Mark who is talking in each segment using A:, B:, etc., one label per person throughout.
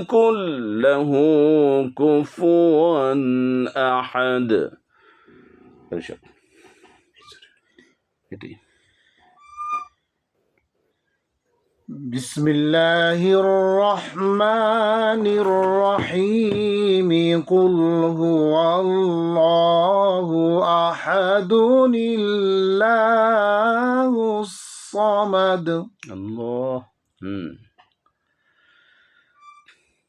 A: يكن له كفوا أحد.
B: بسم الله الرحمن الرحيم. قل هو الله أحد الله الصمد.
A: الله.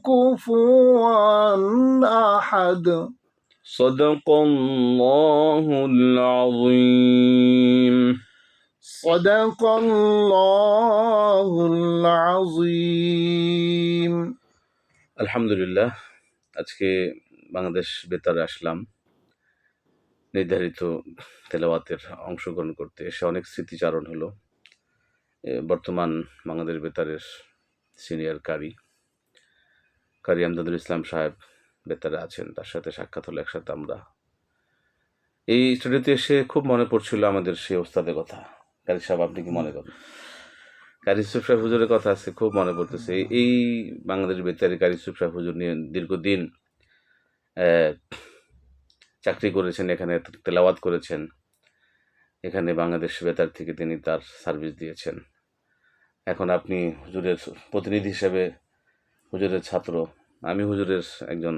B: كفوا أحد
A: صدق الله العظيم
B: صدق الله العظيم
A: আলহামদুলিল্লাহ আজকে বাংলাদেশ বেতারে আসলাম নির্ধারিত তেলাওয়াতের অংশগ্রহণ করতে এসে অনেক স্মৃতিচারণ হলো এ, বর্তমান বাংলাদেশ বেতারের সিনিয়র কারি কারি আমদাদুল ইসলাম সাহেব বেতারে আছেন, তার সাথে সাক্ষাৎ হলো একসাথে আমরা এই স্টুডিওতে এসে খুব মনে পড়ছিল আমাদের সেই ওস্তাদের কথা। কারি সাহেব, আপনি কি মনে করেন? কারি ইউসুফ সাহেব হুজুরের কথা আছে খুব মনে পড়তেছে। এই- বাংলাদেশ বেতারে কারি ইউসুফ সাহেব হুজুর নিয়ে দীর্ঘদিন চাকরি করেছেন, এখানে তেলাওয়াত করেছেন। এখানে বাংলাদেশ বেতার থেকে তিনি তার সার্ভিস দিয়েছেন। এখন আপনি হুজুরের প্রতিনিধি হিসেবে হুজুরের ছাত্র। আমি হুজুরের একজন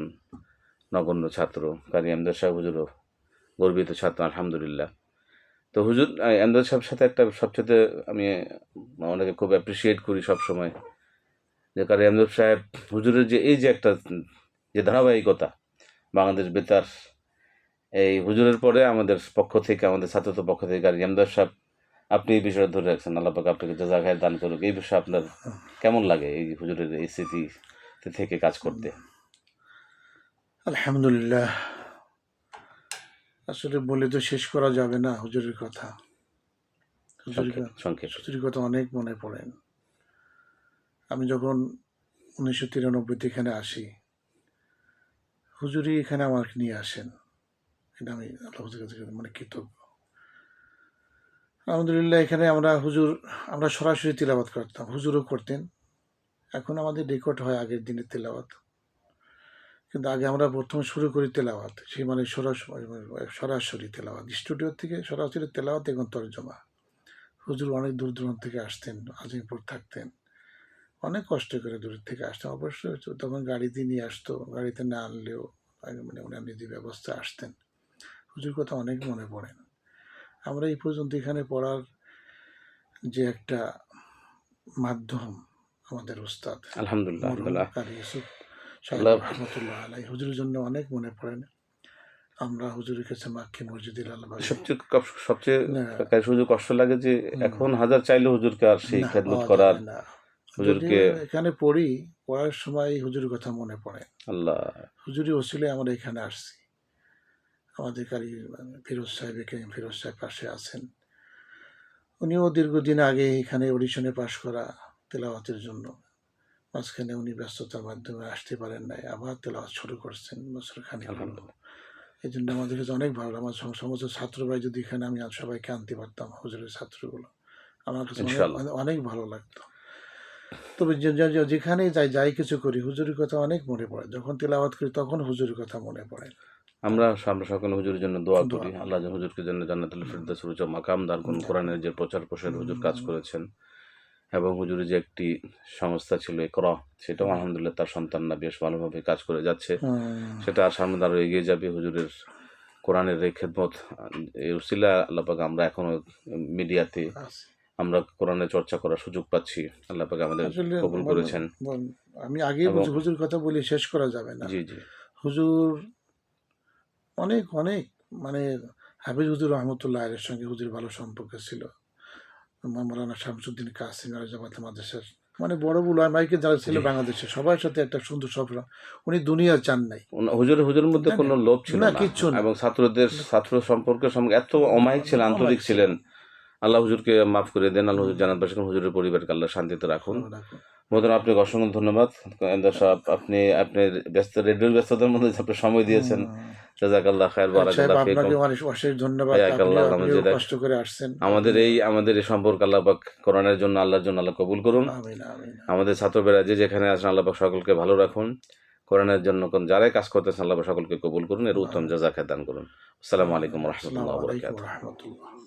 A: নগণ্য ছাত্র কারি আমদার সাহেব হুজুরও গর্বিত ছাত্র আলহামদুলিল্লাহ। তো হুজুর আহ, আমদাদ সাহেবের সাথে একটা সবচেয়ে আমি ওনাকে খুব অ্যাপ্রিসিয়েট করি সব সময় যে কারণ আমদাদ সাহেব হুজুরের যে এই যে একটা যে ধারাবাহিকতা বাংলাদেশ বেতার এই হুজুরের পরে আমাদের পক্ষ থেকে আমাদের ছাত্রত্ব পক্ষ থেকে আর আমদাদ সাহেব আপনি এই বিষয়টা ধরে রাখছেন আল্লাহ পাক আপনাকে জাজা খায় দান করুক। এই বিষয়ে আপনার কেমন লাগে এই হুজুরের এই স্মৃতি থেকে কাজ করতে?
B: আলহামদুলিল্লাহ। আসলে বলে তো শেষ করা যাবে না হুজুরের কথা। হুজুরের কথা অনেক মনে পড়েন। আমি যখন উনিশশো তিরানব্বইতে এখানে আসি হুজুরি এখানে আমাকে নিয়ে আসেন। এটা আমি আল্লাহ কাছে মানে কৃতজ্ঞ। আলহামদুলিল্লাহ, এখানে আমরা হুজুর, আমরা সরাসরি তিলাবাত করতাম, হুজুরও করতেন। এখন আমাদের রেকর্ড হয় আগের দিনের তেলাওয়াত। কিন্তু আগে আমরা প্রথম শুরু করি তেলাওয়াত, সেই মানে সরাসরি সরাসরি তেলাওয়াত। স্টুডিও থেকে সরাসরি তেলাওয়াত এখন তর্জমা। হুজুর অনেক দূর দূরান্ত থেকে আসতেন, আজিমপুর থাকতেন। অনেক কষ্ট করে দূর থেকে আসতেন। অবশ্যই তখন গাড়িতে নিয়ে আসতো, গাড়িতে না আনলেও মানে ওনার নিজে ব্যবস্থা আসতেন। হুজুর কথা অনেক মনে পড়েন আমরা এই পর্যন্ত এখানে পড়ার যে একটা মাধ্যম আমাদের উস্তাদ
A: আলহামদুলিল্লাহ
B: রহমতুল্লাহ আলাই হুজুরের জন্য অনেক মনে পড়েন। আমরা হুজুরের কাছে মাক্ষী মসজিদে আল্লাহ
A: সবচেয়ে কষ্ট- সবচেয়ে
B: না।
A: হুজুর কষ্ট লাগে যে এখন হাজার চাইলে হুজুরকে আর সেই
B: না,
A: খেদমত করার হুজুরকে
B: এখানে পড়ি পড়ার সময় হুজুরের কথা মনে পড়ে।
A: আল্লাহ।
B: হুজুরি ওসিলে আমরা এখানে আসছি। আমাদের কারি ফিরোজ সাহেব এখানে ফিরোজ সাহেব পাশে আছেন। উনিও দীর্ঘদিন আগে এখানে অডিশনে পাশ করা তেলাওয়াতের জন্য। মাঝখানে উনি ব্যস্ততার মাধ্যমে আসতে পারেন নাই আবার তেলাওয়াত শুরু করছেন বছর খানিক এই জন্য আমাদের কাছে অনেক ভালো আমার সমস্ত ছাত্র ভাই যদি এখানে আমি আর সবাইকে আনতে পারতাম হুজুরের ছাত্রগুলো। আমার কাছে অনেক- অনেক- অনেক ভালো লাগতো। তবে যেখানেই যাই যাই কিছু করি হুজুরের কথা অনেক মনে পড়ে। যখন তেলাওয়াত করি তখন হুজুরের কথা মনে পড়ে।
A: আমরা আমরা সকলে হুজুরের জন্য দোয়া করি। আল্লাহ হুজুরকে জন্য জান্নাতুল ফেরদাউস উচ্চ মাকাম দান করুন কোরআনের যে প্রচার প্রসার হুজুর কাজ করেছেন এবং হুজুরের যে একটি সংস্থা ছিল ইকরা সেটাও আলহামদুলিল্লাহ তার সন্তানরা বেশ ভালোভাবে কাজ করে যাচ্ছে। সেটা আর সামনে আরও এগিয়ে যাবে হুজুরের কোরআনের এই খেদমত। এই উসিলা আল্লাহ পাক আমরা এখনও মিডিয়াতে আমরা কোরআনের চর্চা করার সুযোগ পাচ্ছি। আল্লাহ পাক আমাদের কবুল করেছেন।
B: আমি আগে হুজুর কথা বলি শেষ করা যাবে না।
A: জি জি।
B: হুজুর অনেক অনেক। মানে হাফিজ হুজুর রহমতুল্লাহ এর সঙ্গে হুজুর ভালো সম্পর্ক ছিল। মৌলানা শামসুদ্দিন কাসিম আর জামাত মাদ্রাসার। মানে বড় বুলা মাইকে যারা ছিল। বাংলাদেশে সবার সাথে একটা সুন্দর সফর। উনি দুনিয়া চান নাই।
A: হুজুর হুজুর হুজুরের মধ্যে কোনো লোভ ছিল
B: না, কিছু।
A: এবং ছাত্রদের ছাত্র সম্পর্কের সঙ্গে এত অমায়িক ছিলেন আন্তরিক ছিলেন। আল্লাহ হুজুরকে মাফ করে দেন আল্লাহ হুজুর জানাত বাসী হুজুরের পরিবারকে আল্লাহ শান্তিতে রাখুন। মোহতন আপনাকে অসংখ্য ধন্যবাদ। সাহেব আপনি আপনার ব্যস্ত রেডিওর ব্যস্ততার মধ্যে আপনি সময় দিয়েছেন জাজাকাল্লাহ খায়ের বারাকাল্লাহ
B: আপনাকে অশেষ ধন্যবাদ।
A: আল্লাহ, আমাদের-
B: কষ্ট করে আসছেন।
A: আমাদের এই আমাদের এই সম্পর্ক আল্লাহ পাক কোরআনের জন্য আল্লাহর জন্য আল্লাহ কবুল করুন। আমাদের ছাত্রবেরা যে যেখানে আছেন আল্লাহ পাক সকলকে ভালো রাখুন। কোরআনের জন্য কোন যারাই কাজ করতেছেন আল্লাহ সকলকে কবুল করুন। এর উত্তম জাজাকে দান করুন। আসসালামু আলাইকুম রহমতুল্লাহ বরকাত
B: আলাইকুম রহমতুল্লাহ।